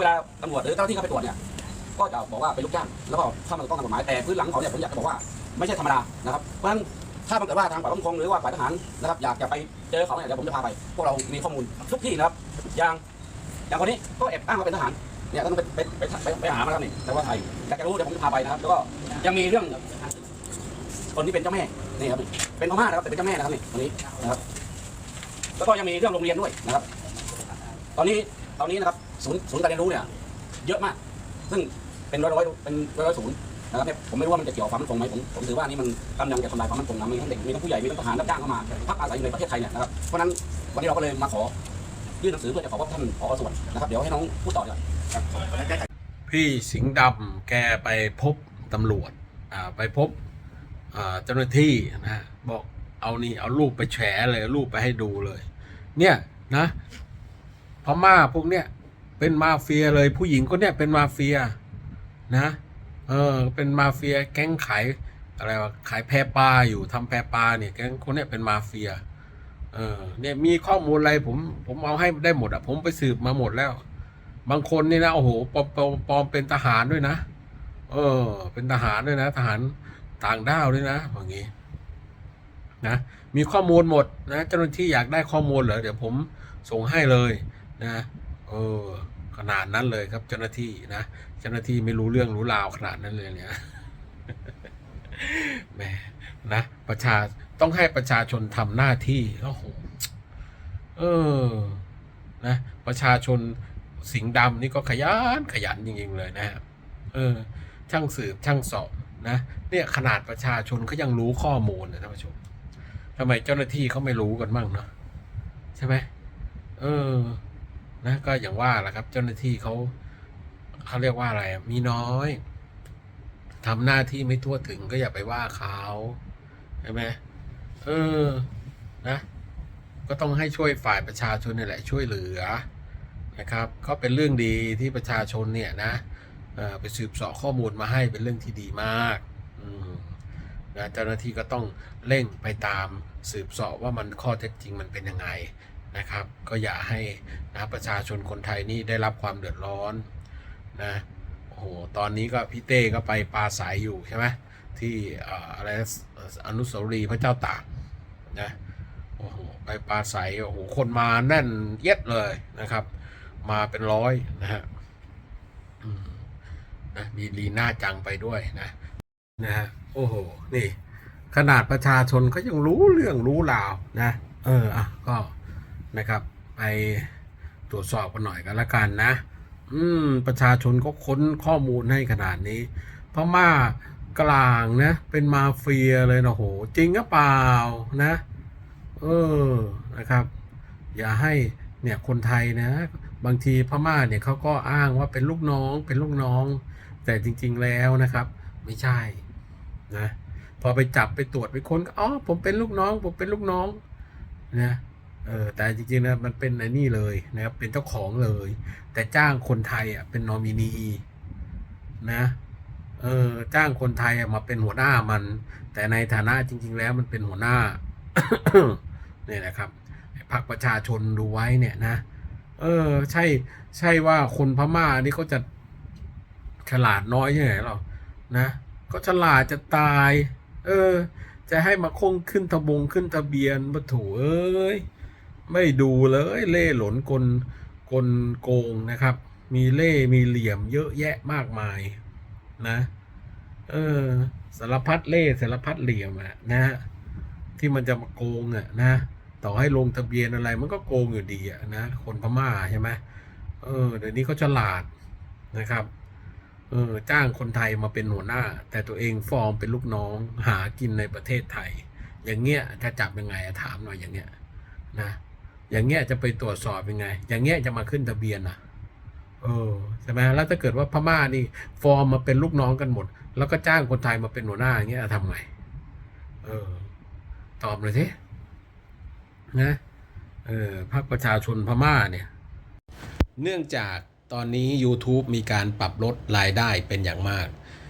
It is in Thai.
เวลาตำรวจหรือเจ้าหน้าที่เข้าไปตรวจเนี่ยก็จะบอกว่าเป็นลูกจ้างแล้วก็เข้ามาต้องตามกฎหมายแต่พื้นหลังเขาเนี่ยผมอยากจะบอกว่าไม่ใช่ธรรมดานะครับเพราะฉะนั้นถ้ามันเกิดว่าทางฝ่ายความมั่นคงหรือว่าฝ่ายทหารนะครับอยากจะไปเจอเขาเนี่ยเดี๋ยวผมจะพาไปพวกเรามีข้อมูลทุกที่นะครับอย่างอย่างคนนี้ก็แอบอ้างว่าเป็นทหารเนี่ยต้องไปไปไปไปหามาแล้วนี่แต่ว่าไทยอยากจะรู้เดี๋ยวผมจะพาไปนะครับแล้วก็ยังมีเรื่องคนที่เป็นเจ้าแม่นี่ครับเป็นพม่านะครับแต่เป็นเจ้าแม่นะครับนี่คนนี้นะครับแล้วก็ยังมีเรื่องโรงเรียนด้วยนะครับ ตอนนี้ตอนนี้นะครับ ศูนย์ศูนย์การเรียนรู้เนี่ยเยอะมาก ซึ่งเป็นร้อยร้อยเป็นร้อยร้อยศูนย์นะครับเนี่ยผมไม่รู้ว่ามันจะเกี่ยวกับความมั่นคงไหมผมผมถือว่านี่มันกำลังจะทำลายความมั่นคงนะมีทั้งเด็กมีทั้งผู้ใหญ่มีทั้งทหารรับจ้างเข้ามาพักอาศัยอยู่ในประเทศไทยเนี่ยนะครับเพราะนั้นวันนี้เราก็เลยมาขอยื่นหนังสือเพื่อจะขอพบท่านผอส่วนนะครับเดี๋ยวให้น้องพูดต่อดีกว่าครับพี่สิงห์ดำแกไปพบตำรวจอ่าไปพบอ่าเจ้าหน้าที่นะบอกเอานี่เอารูปไปแฉเลยรูปไปให้ดูเลย เนี่ยนะพม่าพวกเนี้ย เป็นมาเฟียเลยผู้หญิงคนเนี้ยเป็นมาเฟียนะเออเป็นมาเฟียแก๊งขายอะไรวะขายแพปลาอยู่ทำแพปลาเนี่ยแก๊งคนเนี้ยเป็นมาเฟียเออเนี่ยมีข้อมูลอะไรผมผมเอาให้ได้หมดอะผมไปสืบมาหมดแล้ว บางคนนี่นะโอ้โหปอมปลอมปลอมเป็นทหารด้วยนะเออ เป็นทหารด้วยนะ ทหารต่างด้าวด้วยนะอย่างงี้นะมีข้อมูลหมดนะเจ้าหน้าที่อยากได้ข้อมูลเหรอเดี๋ยวผมส่งให้เลยนะ เออ ขนาดนั้นเลยครับเจ้าหน้าที่นะเจ้าหน้าที่ไม่รู้เรื่องรู้ราวขนาดนั้นเลยเนี่ยแหมนะประชาต้องให้ประชาชนทำหน้าที่โอ้โหเออนะประชาชนสิงห์ดำนี่ก็ขยันขยันจริงๆเลยนะฮะเออ ช่างสืบช่างสอบนะเนี่ยขนาดประชาชนเขายังรู้ข้อมูลนะท่านผู้ชมทำไมเจ้าหน้าที่เขาไม่รู้กันบ้างเนาะใช่ไหมเออ นะก็อย่างว่าแหละครับ เจ้าหน้าที่เขาเขาเรียกว่าอะไร มีน้อยทำหน้าที่ไม่ทั่วถึงก็อย่าไปว่าเขาใช่ไหมเออ นะ ก็ต้องให้ช่วยฝ่ายประชาชนนี่แหละ ช่วยเหลือนะครับ ก็เป็นเรื่องดีที่ประชาชนเนี่ยนะออไปสืบเสาะข้อมูลมาให้เป็นเรื่องที่ดีมากนะเจ้าหน้าที่ก็ต้องเร่งไปตามสืบเสาะว่ามันข้อเท็จจริงมันเป็นยังไง นะครับ ก็อย่าให้นะประชาชนคนไทยนี่ได้รับความเดือดร้อนนะโอ้โหตอนนี้ก็พี่เต้ก็ไปปลาสายอยู่ใช่ไหมที่อะไรอนุสาวรีย์พระเจ้าตากนะโอ้โหไปปลาใสโอ้โหคนมาแน่นเย็ดเลยนะครับ มาเป็นร้อยนะฮะมนะมีลีน่าจังไปด้วยนะนะฮะโอ้โหนี่ ขนาดประชาชนก็ยังรู้เรื่องรู้ราวนะ เอออะก็ นะครับ ไปตรวจสอบกันหน่อยกันละกันนะ อืม ประชาชนก็ค้นข้อมูลให้ขนาดนี้พม่ากลางนะ เป็นมาเฟียเลยนะโห จริงหรือเปล่านะ เออนะครับ อย่าให้เนี่ยคนไทยนะ บางทีพม่าเนี่ยเขาก็อ้างว่าเป็นลูกน้องเป็นลูกน้อง แต่จริง ๆแล้วนะครับ ไม่ใช่นะพอไปจับไปตรวจไปค้นอ๋อผมเป็นลูกน้อง ผมเป็นลูกน้องนะ เออแต่จริงๆนะมันเป็นไอ้นี่เลยนะครับ เป็นเจ้าของเลย แต่จ้างคนไทยอะเป็นนอมินีนะเออจ้างคนไทยมาเป็นหัวหน้ามัน แต่ในฐานะจริง ๆ แล้วมันเป็นหัวหน้าเนี่ยนะครับพรรคประชาชนดูไว้เนี่ยนะ เออ ใช่ ใช่ว่าคนพม่านี่เขาจะฉลาดน้อยใช่ไหมหรอนะก็ฉลาดจะตาย เออ จะให้มาคงขึ้นทะบงขึ้นทะเบียนมาถูเอ้ย ไม่ดูเลยเล่หลนกลกลโกงนะครับ มีเล่มีเหลี่ยมเยอะแยะมากมายนะ เออสารพัดเล่สารพัดเหลี่ยมอะนะฮะที่มันจะมาโกงอะนะต่อให้ลงทะเบียนอะไรมันก็โกงอยู่ดีอะนะคนพม่าใช่ไหมเออเดี๋ยวนี้เขาฉลาดนะครับเออจ้างคนไทยมาเป็นหัวหน้า แต่ตัวเองฟอร์มเป็นลูกน้องหากินในประเทศไทย อย่างเงี้ยจะจับยังไงถามหน่อยอย่างเงี้ยนะ อย่างเงี้ยจะไปตรวจสอบยังไง อย่างเงี้ยจะมาขึ้นทะเบียนอะ เออใช่ไหมแล้วถ้าเกิดว่าพม่านี่ ฟอร์มมาเป็นลูกน้องกันหมด แล้วก็จ้างคนไทยมาเป็นหัวหน้าอย่างเงี้ยทำไง เออ ตอบเลยสินะเออพรรคประชาชนพม่าเนี่ย เนื่องจากตอนนี้ YouTube มีการปรับลดรายได้เป็นอย่างมาก